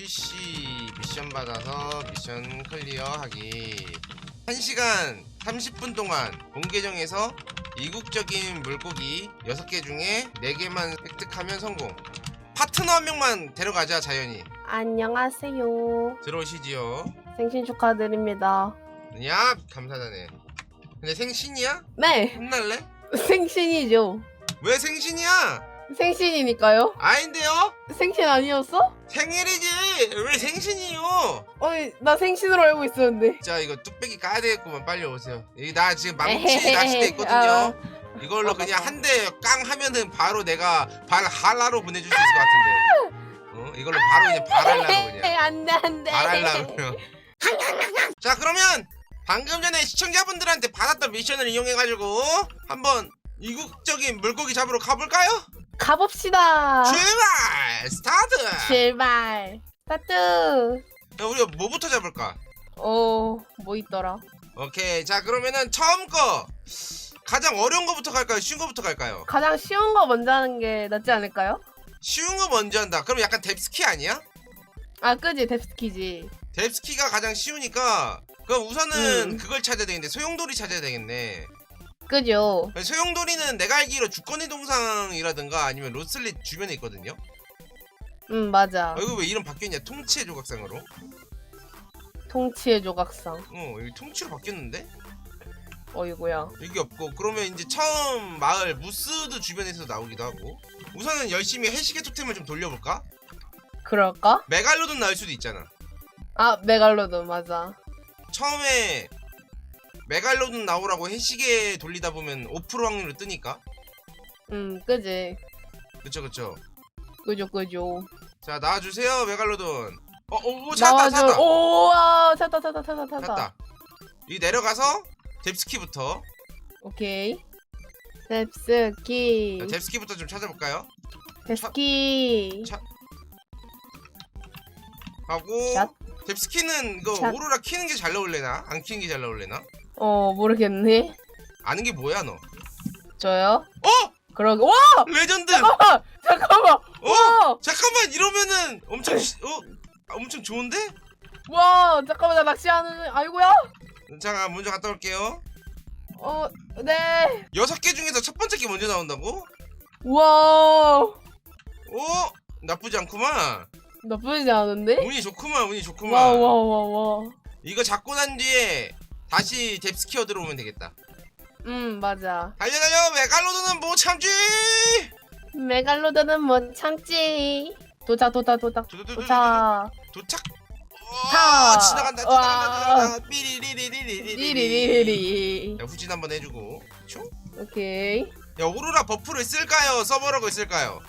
PC 미션 받아서 미션 클리어 하기 1시간 30분 동안 본 계정에서 이국적인 물고기 6개 중에 4개만 획득하면 성공 파트너 한 명만 데려가자 자연이 안녕하세요. 들어오시지요 생신 축하드립니다. 야 감사하네 근데 생신이야? 네, 혼날래? 생신이죠. 왜 생신이야? 생신이니까요. 아닌데요? 생신 아니었어? 생일이지 왜 생신이요? 어이, 나 생신으로 알고 있었는데. 자 이거 뚝배기 까야 되겠구만 빨리 오세요 나 지금 망치. 낚싯대 있거든요 아. 이걸로 아, 그냥 맞다. 한대 깡 하면은 바로 내가 발 할라로 보내줄 수 있을 것 같은데 어? 이걸로 바로 그냥 발할라로 그냥 안돼 안돼. 발할라로 그냥 자 그러면 방금 전에 시청자분들한테 받았던 미션을 이용해가지고 한번 이국적인 물고기 잡으러 가볼까요? 가봅시다. 출발 스타트 출발. 스타트. 야, 우리가 뭐부터 잡을까? 어, 뭐 있더라? 오케이 자 그러면은 처음 거 가장 어려운 거부터 갈까요? 쉬운 거부터 갈까요? 가장 쉬운 거 먼저 하는 게 낫지 않을까요? 쉬운 거 먼저 한다 그럼 약간 뎁스키 아니야? 아, 그지 뎁스키지. 뎁스키가 가장 쉬우니까 그럼 우선은 음. 그걸 찾아야 되겠네 소용돌이 찾아야 되겠네 그죠. 소용돌이는 내가 알기로 주권의 동상이라든가 아니면 로슬릿 주변에 있거든요 음, 맞아. 아, 이거 왜 이름 바뀌었냐 통치의 조각상으로 통치의 조각상. 어 여기 통치로 바뀌었는데 어이구야. 여기 없고 그러면 이제 처음 마을 무스드 주변에서 나오기도 하고 우선은 열심히 해시계 토템을 좀 돌려볼까? 그럴까? 메갈로돈 나올 수도 있잖아 아, 메갈로돈 맞아. 처음에 메갈로돈 나오라고 해시계 돌리다 보면 5% 확률로 뜨니까 음, 그지. 그쵸 그쵸 그죠, 그죠. 자 나와주세요 메갈로돈 어, 어, 오, 찾았다 나와줘. 찾았다 오와, 찾다, 찾다, 찾다, 찾다. 찾았다 이 내려가서 뎁스키부터 오케이. 자, 뎁스키부터 좀 찾아볼까요? 뎁스키. 차- 하고 샷. 뎁스키는 이거 샷. 오로라 키는 게 잘 나올래나? 안 키는 게 잘 나올래나? 어, 모르겠네. 아는 게 뭐야 너? 저요? 어! 그러게. 와! 레전드! 잠깐만! 잠깐만! 어! 와! 잠깐만 이러면은 엄청 시- 어? 아, 엄청 좋은데? 와! 잠깐만, 나 낚시하는, 아이고야! 자 먼저 갔다 올게요 어, 네. 여섯 개 중에서 첫 번째 게 먼저 나온다고? 와! 오! 나쁘지 않구만 나쁘지 않은데? 운이 좋구만 운이 좋구만 와, 와, 와, 와. 이거 잡고 난 뒤에 다시 뎁스키 얻으러 오면 되겠다 음, 맞아. 달려 달려 메갈로돈은 못 참지 메갈로돈은 못 참지. 도착, 도착, 도착, 도도도도도도. 도착. 도착 타. 어, 지나간다 와. 지나간다 지나간다 삐리리리리리리리 리리리리. 자 후진 한번 해주고 초? 오케이. 야 오로라 버프를 쓸까요 서버러그 쓸까요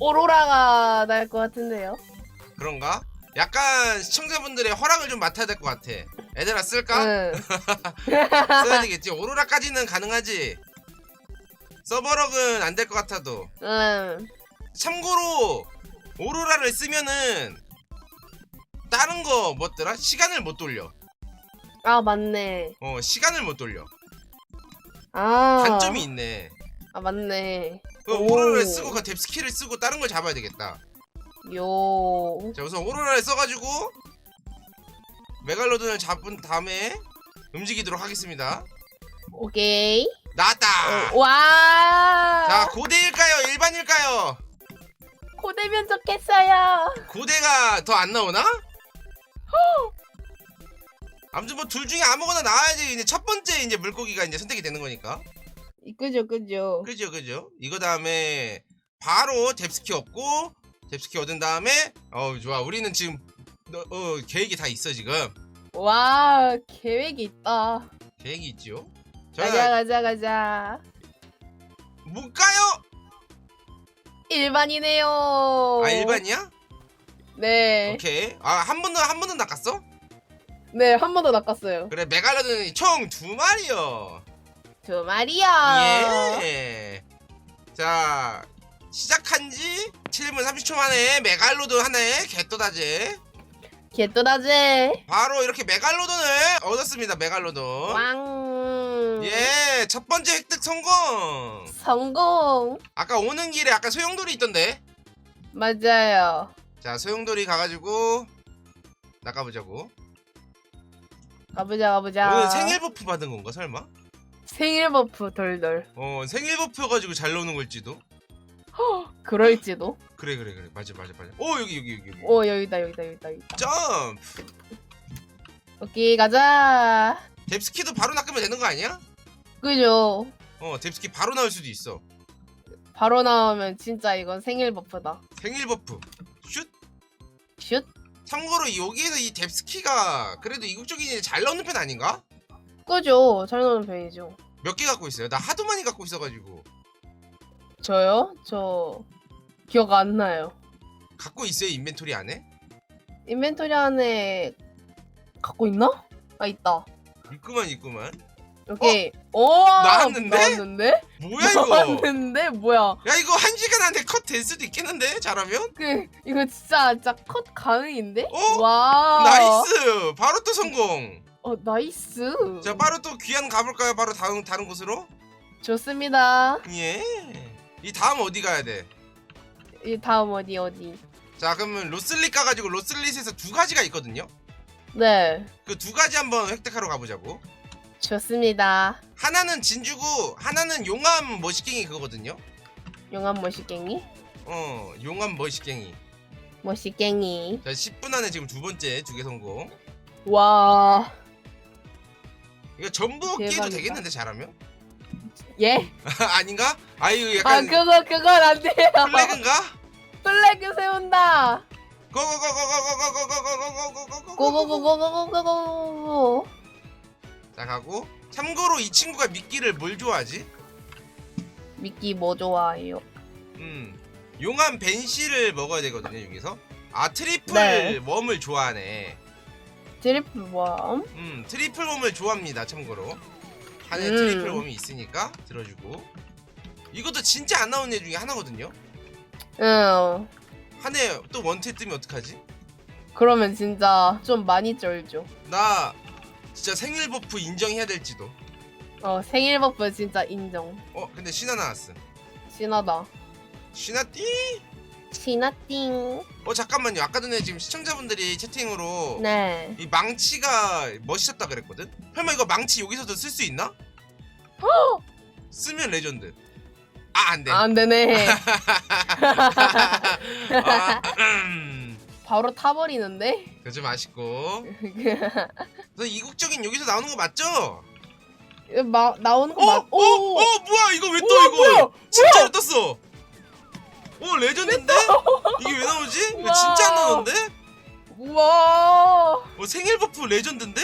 오로라가 날 것 같은데요. 그런가? 약간 시청자분들의 허락을 좀 맡아야 될 것 같아 애들아 쓸까? 응. 써야 되겠지 오로라까지는 가능하지 서버럭은 안 될 것 같아도 응. 참고로 오로라를 쓰면은 다른 거 뭐더라? 시간을 못 돌려 아 맞네. 어 시간을 못 돌려 아. 단점이 있네 아 맞네. 그 오. 오로라를 쓰고 그 뎁스키를 쓰고 다른 걸 잡아야 되겠다 요. 자 우선 오로라를 써가지고 메갈로돈을 잡은 다음에 움직이도록 하겠습니다 오케이. 나왔다 어, 와. 자 고대일까요 일반일까요 고대면 좋겠어요. 고대가 더 안 나오나? 아무튼 뭐 둘 중에 아무거나 나와야지 이제 첫 번째 이제 물고기가 이제 선택이 되는 거니까 그죠 그죠. 그죠 그죠 이거 다음에 바로 뎁스키 얻고 뎁스키 얻은 다음에 어 좋아 우리는 지금 어, 어, 계획이 다 있어 지금 와 계획이 있다. 계획이 있죠 가자 자 가자 가자. 못 가요 일반이네요. 아 일반이야 네. 오케이 아한 번도 한 번도 낚았어 네 한 번 더 낚았어요. 그래 메갈로돈이 총 두 마리요 두 마리야. 예. 자, 시작한 지 7분 30초 만에 메갈로돈 하나에 개또다제. 개또다제. 바로 이렇게 메갈로돈을 얻었습니다. 메갈로돈. 왕. 예, 첫 번째 획득 성공. 성공. 아까 오는 길에 아까 소용돌이 있던데. 맞아요. 자 소용돌이 가가지고 나가보자고 가보자 가보자. 오늘 생일 버프 받은 건가 설마? 생일 버프 덜덜. 어 생일 버프여가지고 잘 나오는 걸지도 그럴지도. 그래 그래 그래 맞아 맞아 맞아 오 여기 여기 여기 여기 오 여기다 여기다 여기다 여기. 점프 오케이 가자. 뎁스키도 바로 낚으면 되는 거 아니야? 그죠. 어 뎁스키 바로 나올 수도 있어 바로 나오면 진짜 이건 생일 버프다. 생일 버프 슛 슛. 참고로 여기에서 이 뎁스키가 그래도 이국적인 잘 나오는 편 아닌가? 그죠. 잘 나오는 편이죠. 몇 개 갖고 있어요? 나 하도 많이 갖고 있어가지고 저요? 저 기억 안 나요. 갖고 있어요 인벤토리 안에? 인벤토리 안에 갖고 있나? 아 있다. 있구만 있구만 오케이. 오 어? 나왔는데? 나왔는데? 뭐야 이거 나왔는데 뭐야? 야 이거 한 시간 안에 컷 될 수도 있겠는데 잘하면? 그 이거 진짜 진짜 컷 가능인데? 어? 와. 나이스 바로 또 성공 어 나이스. 자 바로 또 귀한 가볼까요 바로 다른 다른 곳으로? 좋습니다. 예 이 다음 어디 가야 돼? 이 다음 어디 어디? 자 그러면 로슬릿 가가지고 로슬릿에서 두 가지가 있거든요 네. 그 두 가지 한번 획득하러 가보자고 좋습니다. 하나는 진주고 하나는 용암 머시갱이 그거거든요 용암 머시갱이? 어 용암 머시갱이 머시갱이. 자 10분 안에 지금 두 번째 두 개 성공 와. 이거 전부 대박이다. 되겠는데 잘하면? 예? 아닌가? 아유 아 약간 그거 그건 안 돼요. 플래그인가? 플래그 세운다. 고고고고고고고고고고고고고 고고고고고고고고. 자 가고 참고로 이 친구가 미끼를 뭘 좋아하지? 미끼 뭐 좋아해요? 음 용암 벤시를 먹어야 되거든요 여기서 아 트리플 네. 웜을 좋아하네 트리플 웜. 음 트리플 웜을 좋아합니다 참고로 안에 음. 트리플 웜이 있으니까 들어주고 이것도 진짜 안 나오는 애 중에 하나거든요 응. 한 해 또 원태 뜨면 어떡하지? 그러면 진짜 좀 많이 쩔죠. 나 진짜 생일 버프 인정해야 될지도 어 생일 버프 진짜 인정. 어 근데 신화 나왔어 신하다. 신화 띠? 신하띵. 어 잠깐만요 아까 전에 지금 시청자분들이 채팅으로 네. 이 망치가 멋있었다 그랬거든? 설마 이거 망치 여기서도 쓸 수 있나? 쓰면 레전드 아 안돼 안 되네. 아, 음. 바로 타버리는데? 그거 좀 아쉽고 그래서 이국적인 여기서 나오는 거 맞죠? 마, 나오는 거 어? 맞? 어? 어? 뭐야 이거 왜 또 우와, 이거 뭐야? 진짜로 떴어 오 레전드인데? 이게 왜 나오지? 이거. 진짜 안 나오는데? 우와. 어, 생일 버프 레전드인데?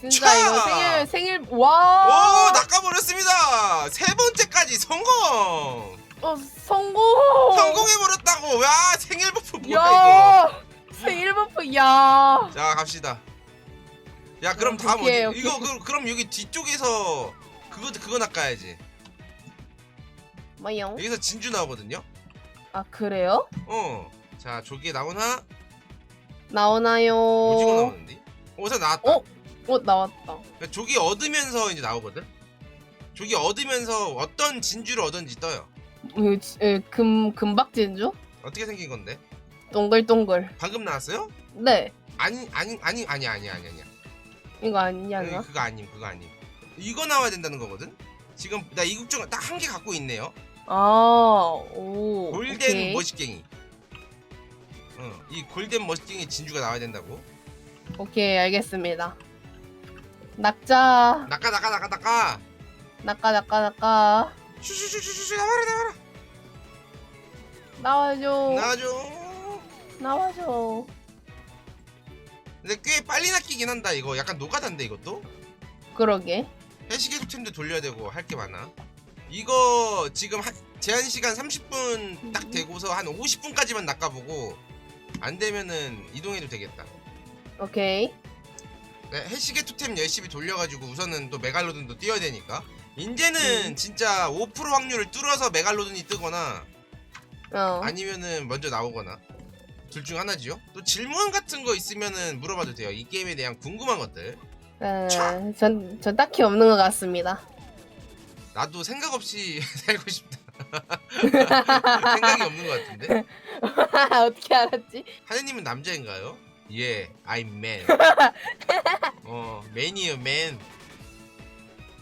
진짜 차! 이거 생일 생일 와. 오 낚아버렸습니다 세 번째까지 성공 어 성공. 성공해버렸다고 와 생일 버프 뭐야 이거 야. 생일 버프 야. 자 갑시다 야 그럼 어, 다음 오케이, 어디 오케이. 이거 그, 그럼 여기 뒤쪽에서 그거 그거 낚아야지 뭐요? 여기서 진주 나오거든요 아 그래요? 어자 저기에 나오나 나오나요? 나오는데 오사 나왔다 어? 어 나왔다. 그러니까 조기 얻으면서 이제 나오거든 조기 얻으면서 어떤 진주를 얻은지 떠요 이거 지- 에, 금 금박 진주? 어떻게 생긴 건데 동글동글. 방금 나왔어요? 네. 아니 아니 아니 아니 아니 아니 아니 이거 아니지 않나? 그거 아님 그거 아님 이거 나와야 된다는 거거든 지금 나 이국종 딱한 개 갖고 있네요 아, 오. 골덴 오케이. 머시갱이 어, 이 골덴 머시갱이 진주가 나와야 된다고 오케이, 알겠습니다. 낙자, 낚아 낚아 낚아 낚아 낙가, 낙가, 낙가. 슈슈슈슈슈 나와라 나와라 나와줘. 나와줘 나와줘. 근데 꽤 빨리 낚이긴 한다 이거 약간 노가다인데 이것도 그러게. 해시계 소템도 돌려야 되고 할 게 많아 이거 지금 한, 제한 시간 30분 딱 되고서 한 50분까지만 낚아보고 안 되면은 이동해도 되겠다 오케이. 네, 해시계 투템 열심히 돌려가지고 우선은 또 메갈로돈도 뛰어야 되니까 이제는 음. 진짜 5% 확률을 뚫어서 메갈로돈이 뜨거나 어. 아니면은 먼저 나오거나 둘 중 하나지요 또 질문 같은 거 있으면은 물어봐도 돼요 이 게임에 대한 궁금한 것들 에, 촤! 전, 전 딱히 없는 것 같습니다. 나도 생각 없이 살고 싶다 생각이 없는 것 같은데. 어떻게 알았지? 하느님은 남자인가요? 예, I'm man. 어, man이요, man.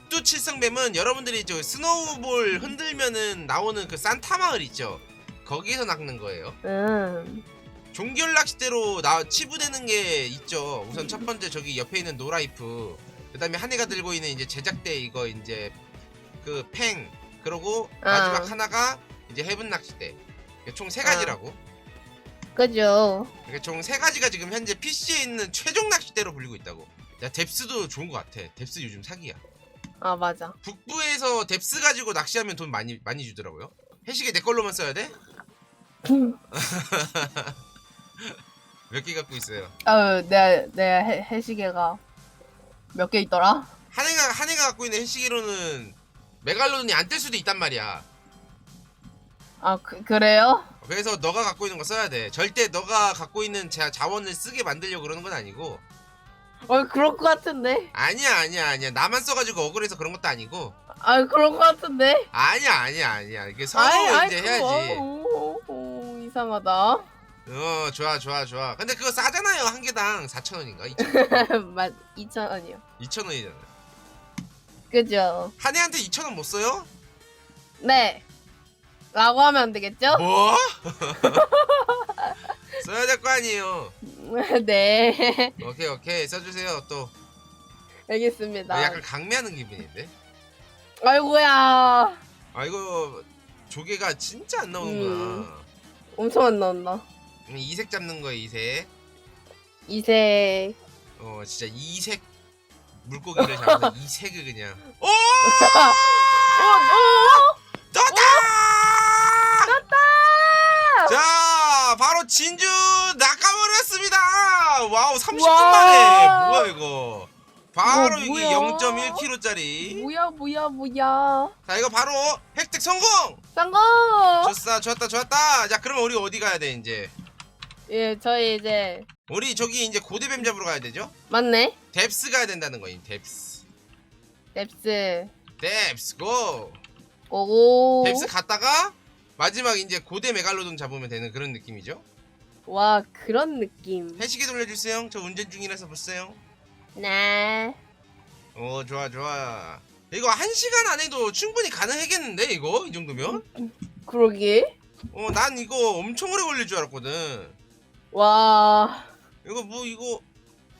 또 칠성뱀은 여러분들이 저 스노우볼 흔들면은 나오는 그 산타 마을 있죠. 거기에서 낚는 거예요. 음. 종결 낚싯대로 나 치부되는 게 있죠. 우선 첫 번째 저기 옆에 있는 노라이프. 그다음에 한해가 들고 있는 이제 제작대 이거 이제 그 팽. 그리고 마지막 아. 하나가 이제 해븐 낚싯대. 총 세 가지라고. 그죠. 총 세 가지가 지금 현재 PC에 있는 최종 낚싯대로 불리고 있다고. 야 뎁스도 좋은 것 같아. 뎁스 요즘 사기야. 아 맞아. 북부에서 뎁스 가지고 낚시하면 돈 많이 많이 주더라고요. 해시계 내 걸로만 써야 돼? 몇 개 갖고 있어요? 어, 내, 내 해, 해시계가 몇 개 있더라? 한해가 한해가 갖고 있는 해시계로는 메갈로돈이 안 뜰 수도 있단 말이야. 아, 그, 그래요? 그래서 너가 갖고 있는 거 써야 돼. 절대 너가 갖고 있는 자, 자원을 쓰게 만들려고 그러는 건 아니고. 어, 그럴 것 같은데? 아니야 아니야 아니야. 나만 써가지고 억울해서 그런 것도 아니고. 아, 그럴 것 같은데? 아니야 아니야 아니야. 이게 서로 아이, 아이, 이제 그거, 해야지. 오, 오, 이상하다. 어 좋아 좋아 좋아. 근데 그거 싸잖아요 한 개당 4천 원인가 2천 맞, 2,000원이요. 2천 원이잖아. 그죠? 한 해한테 2천 원 못 써요? 네. 라고 하면 안 되겠죠? 뭐? 써야 될 거 아니에요. 네. 오케이 오케이 써주세요 또. 알겠습니다. 약간 강매하는 기분인데. 아이고야. 아 이거 조개가 진짜 안 나오는구나. 엄청 안 나온다. 음, 이색 잡는 거야 이색. 이색. 어 진짜 이색 물고기를 잡아서 이색을 그냥. 오! 떴다! 떴다! 자 바로 진주 낚아버렸습니다. 와우 30분 와. 만에 뭐야 이거. 바로 어, 이게 뭐야? 0.1kg짜리. 뭐야, 뭐야, 뭐야. 자 이거 바로 획득 성공. 쌍거! 좋았다 좋았다 좋았다. 자 그러면 우리 어디 가야 돼 이제? 예, 저희 이제, 우리 저기 이제 고대뱀 잡으러 가야 되죠? 맞네? 뎁스 가야 된다는 거임 뎁스. 뎁스. 뎁스 고. 오고. 뎁스 갔다가 마지막 이제 고대 메갈로돈 잡으면 되는 그런 느낌이죠. 와, 그런 느낌. 해시계 돌려주세요. 저 운전 중이라서 보세요. 네. 오 좋아 좋아. 이거 한 시간 안에도 충분히 가능하겠는데 이거 이 정도면? 그러게. 어 난 이거 엄청 오래 걸릴 줄 알았거든. 와. 이거 뭐 이거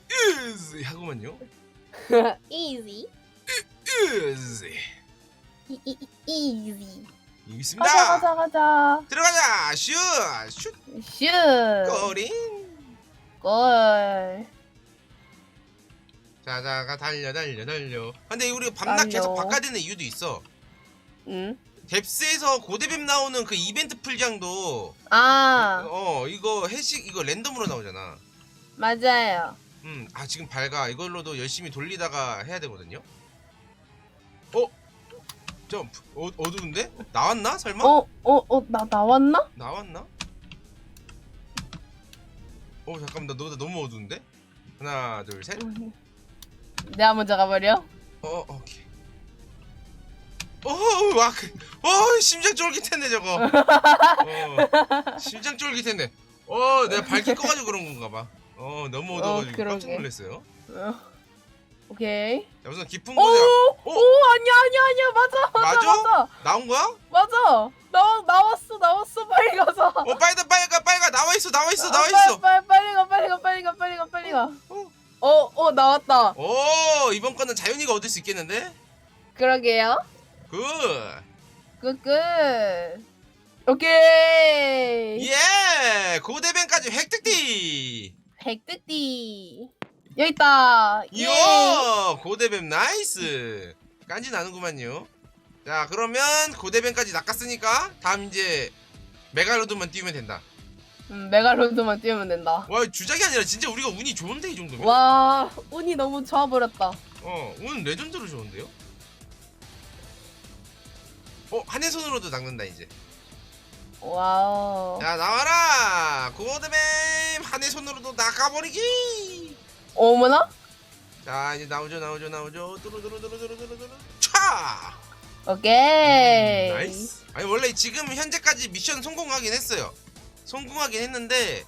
으즈 하고만요. easy. easy. 여기 있습니다. 가자, 가자, 가자. 들어가자 슛 슛. 슛. 꼬린. 골. 자자가 달려 달려 달려. 근데 우리 밤낮 계속 달려. 바꿔야 되는 이유도 있어. 응? 뎁스에서 고대뱀 나오는 그 이벤트 풀장도 아, 어 이거 해식 이거 랜덤으로 나오잖아. 맞아요. 음, 아 지금 밝아. 이걸로도 열심히 돌리다가 해야 되거든요. 어? 점프. 어, 어두운데? 나왔나? 설마? 어, 어, 어, 나 나왔나? 나왔나? 어 잠깐만 나 너보다 너무 어두운데? 하나 둘 셋. 내가 먼저 가버려. 어 오케이. 어와 그, 어 심장 쫄깃했네 저거. 어 심장 쫄깃했네. 어 내가 밝게 꺼가지고 그런 건가 봐. 어 너무 어두워가지고 그러게. 깜짝 놀랐어요. 어. 오케이. 자 우선 깊은 오, 곳에 오, 어? 아니야, 아니야, 아니야, 맞아, 맞아, 맞아? 맞아, 나온 거야? 맞아. 나 나왔어, 나왔어, 빨리 가서. 어 빨리 가 빨리 가 빨리 가 나와 있어 나와 있어 나와 아, 있어. 빨리, 빨리, 빨리 가, 빨리 가, 빨리 가, 빨리 가, 빨리 가. 어. 어, 어, 나왔다. 오 이번 거는 자연이가 얻을 수 있겠는데? 그러게요. 굿. 끝, 끝. 오케이. 예 고대弁까지 획득디. 획득디. 여기 있다. 예. 이야 고대뱀 나이스. 깐지 나는구만요. 자 그러면 고대뱀까지 낚았으니까 다음 이제 메갈로드만 띄우면 된다. 음, 메갈로드만 띄우면 된다. 와 주작이 아니라 진짜 우리가 운이 좋은데 이 정도면? 와, 운이 너무 좋아버렸다. 어 운 레전드로 좋은데요? 어 한해 손으로도 낚는다 이제. 와우. 자 나와라 고대뱀 한해 손으로도 낚아버리기. 어머나? 자 이제 나오죠 나오죠 나오죠 뚜루뚜루뚜루뚜루뚜루 차 오케이. 나이스. 아니 원래 지금 현재까지 미션 성공하긴 했어요. 성공하긴 했는데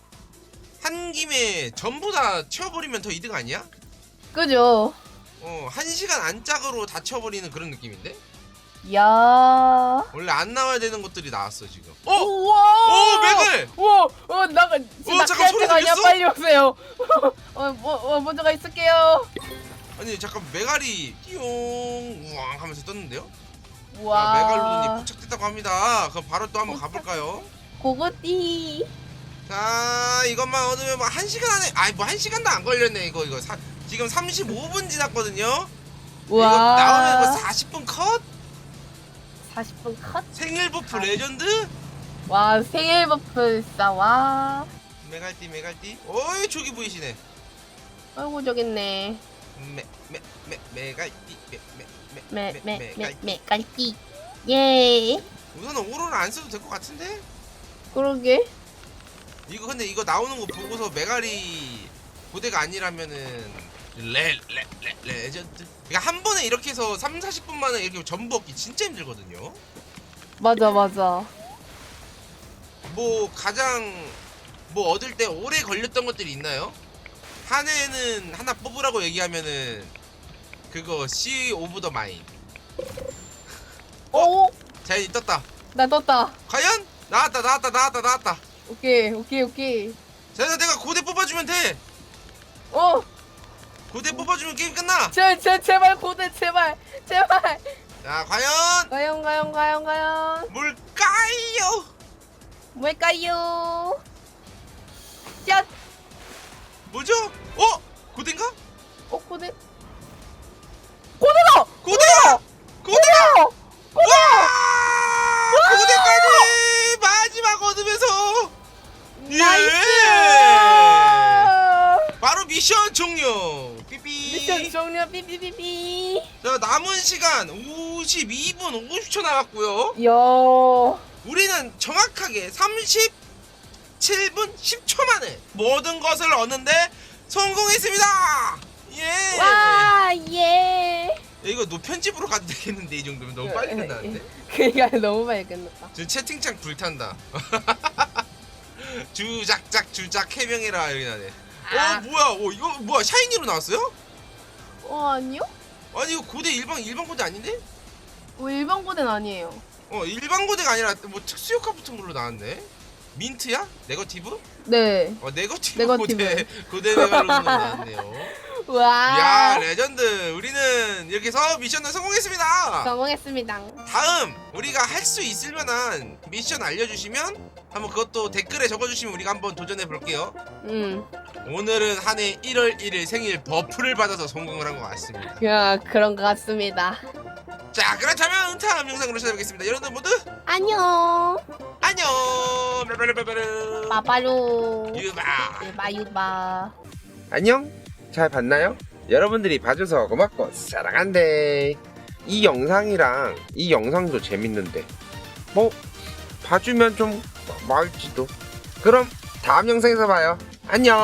한 김에 전부 다 채워버리면 더 이득 아니야? 그죠? 어, 한 시간 안짝으로 다 채워버리는 그런 느낌인데? 야. 원래 안 나와야 되는 것들이 나왔어 지금. 어, 우와. 오 맥을. 우와, 어, 나가, 어, 잠깐, 소리 아니야, 들렸어? 빨리 오세요. 어, 뭐, 어, 먼저 가 있을게요. 아니 잠깐 메갈이 띠용 우왕 하면서 떴는데요? 아, 메갈로돈이 포착됐다고 합니다. 그럼 바로 또 한번 가볼까요? 고고띠. 자 이것만 얻으면 뭐 한 시간 안에 아이 뭐한 시간도 안 걸렸네 이거 이거 사, 지금 35분 지났거든요. 이거 나오면 뭐 40분 컷? 40분 컷. 생일 버프 아. 레전드? 와, 생일 버프 싸, 와. 메갈띠 메갈띠 어이 저기 보이시네 아이고, 저기 있네. 메메메 메갈띠 메, 메 메 메 메, 메, 메갈띠 메, 깔띠. 예. 우선은 오로를 안 써도 될 것 같은데? 그러게. 이거 근데 이거 나오는 거 보고서 메갈이 고대가 아니라면은 레 레 레 레전드 그러니까 한 번에 이렇게 해서 3, 40분 만에 이렇게 전부 얻기 진짜 힘들거든요 맞아, 맞아. 뭐 가장 뭐 얻을 때 오래 걸렸던 것들이 있나요? 한 해는 하나 뽑으라고 얘기하면은 그거 C 오브 더 마인 오, 자 이제 떴다 나 떴다. 과연? 나왔다 나왔다 나왔다 나왔다 오케이, 오케이, 오케이. 자 이제 내가 고대 뽑아주면 돼 어, 고대 뽑아주면 게임 끝나 제, 제, 제발 고대, 제발, 제발. 자 과연 과연, 과연, 과연, 과연. 뭘까요? 뭘까요? 샷! 뭐죠? 어? 고대인가? 어, 고대. 52분 50초 남았고요. 야. 우리는 정확하게 37분 10초 만에 모든 것을 얻는데 성공했습니다. 예. 와, 예. 야, 이거 노 편집으로 가도 되겠는데 이 정도면 너무 빨리 끝나는데. 그니까 너무 많이 끝났다. 지금 채팅창 불탄다. 주작작 주작 해명해라 여기 나네. 아. 어 뭐야? 어 이거 뭐야? 샤이니로 나왔어요? 어, 아니요? 아니 이거 고대 일반 일반 고대 아닌데? 뭐 일반 고대는 아니에요. 어 일반 고대가 아니라 뭐 특수 효과 붙은 걸로 나왔네. 민트야? 네거티브? 네. 어 네거티브, 네거티브. 고대 고대 메갈로돈 나왔네요. 와. 야 레전드. 우리는 이렇게 해서 미션을 성공했습니다. 성공했습니다. 다음 우리가 할 수 있을 만한 미션 알려주시면 한번 그것도 댓글에 적어주시면 우리가 한번 도전해 볼게요. 음. 오늘은 한 해 1월 1일 생일 버프를 받아서 성공을 한 것 같습니다. 야, 그런 것 같습니다. 자 그렇다면 다음 영상으로 찾아뵙겠습니다. 여러분들 모두 안녕. 안녕. 빠빠루. 유바. 유바, 유바. 안녕? 잘 봤나요? 여러분들이 봐줘서 고맙고 사랑한대. 이 영상이랑 이 영상도 재밌는데 뭐 봐주면 좀 말지도. 그럼 다음 영상에서 봐요. 안녕.